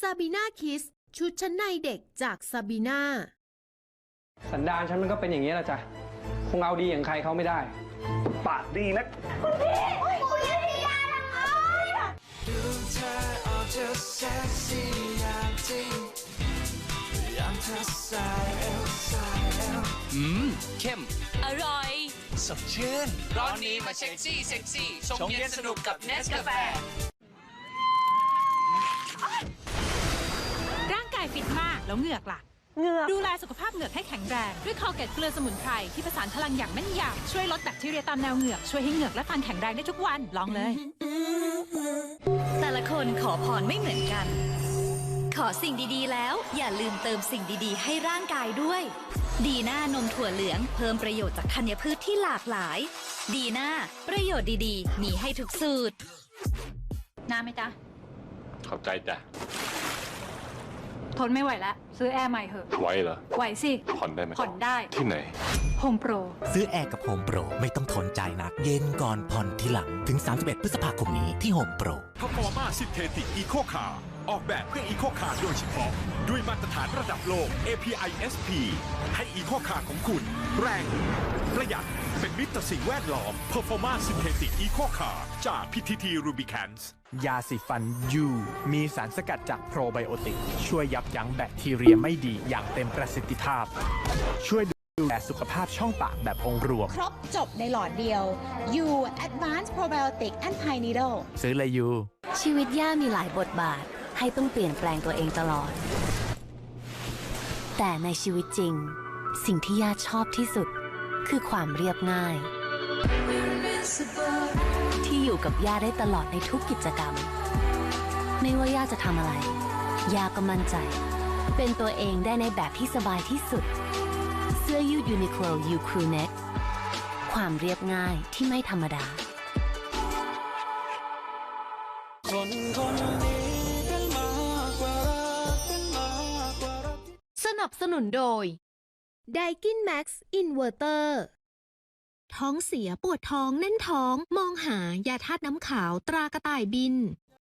ซาบีนาคิส ชุดชั้นในเด็กจากซาบีนาสันดานฉันมันก็เป็นอย่างนี้แหละจ้ะ คงเอาดีอย่างใครเขาไม่ได้ ปากดีนักอืม เข้ม อร่อย สดชื่น ร้อนนี้มาเช็คซี่เซ็กซี่ชงเย็นสนุกกับเนสกาแฟ แล้วเหงือกล่ะ เหงือกดูแลสุขภาพเหงือกให้แข็งแรง ด้วยคอเกตเกลือสมุนไพรที่ผสานพลังอย่างแม่นยำช่วยลดแบคทีเรียตามแนวเหงือก ช่วยให้เหงือกและฟันแข็งแรงได้ทุกวันลองเลย แต่ละคนขอพรไม่เหมือนกัน ขอสิ่งดีๆ แล้ว อย่าลืมเติมสิ่งดีๆ ให้ร่างกายด้วย ดีน่านมถั่วเหลืองเพิ่มประโยชน์จากธัญพืชที่หลากหลาย ดีน่าประโยชน์ดีๆ มีให้ทุกสูตรน้ำไหมจ๊ะขอบใจจ้ะ ทนไม่ไหวแล้ว ซื้อแอร์ใหม่เหอะไว้เหรอ ไหวสิ ผ่อนได้ไหมผ่อนได้ ที่ไหน โฮมโปร ซื้อแอร์กับโฮมโปรไม่ต้องทนใจหนัก เย็นก่อนผ่อนทีหลังถึง 31 พฤษภาคมนี้ที่โฮมโปรพฟอร์มาซินเทติกอีโคคา ออกแบบเพื่ออีโคคาโดยเฉพาะ ด้วยมาตรฐานระดับโลก API SP ให้อีโคคาของคุณ แรง ประหยัดเป็นมิตรต่อสิ่งแวดล้อม Performa Synthetic Eco Car จาก PTT Rubicans ยาสีฟันยูมีสารสกัดจากโปรไบโอติก ช่วยยับยั้งแบคทีเรียไม่ดีอย่างเต็มประสิทธิภาพ ช่วยดูแลสุขภาพช่องปากแบบองค์รวม ครบจบในหลอดเดียว U Advanced Probiotic and Pine Needle ซื้อเลยยูชีวิตย่ามีหลายบทบาท ให้ต้องเปลี่ยนแปลงตัวเองตลอด แต่ในชีวิตจริง สิ่งที่ย่าชอบที่สุด คือความเรียบง่าย ที่อยู่กับย่าได้ตลอดในทุกกิจกรรม ไม่ว่าย่าจะทำอะไรย่าก็มั่นใจ เป็นตัวเองได้ในแบบที่สบายที่สุด เสื้อยืดยูนิโคลยูครูเน็กความเรียบง่ายที่ไม่ธรรมดาสนั บสนุนโดยไดกินแม็กซ์อินเวอร์เตอร์ท้องเสียปวดท้องแน่นท้องมองหายาธาตุน้ำขาวตรากระต่ายบิน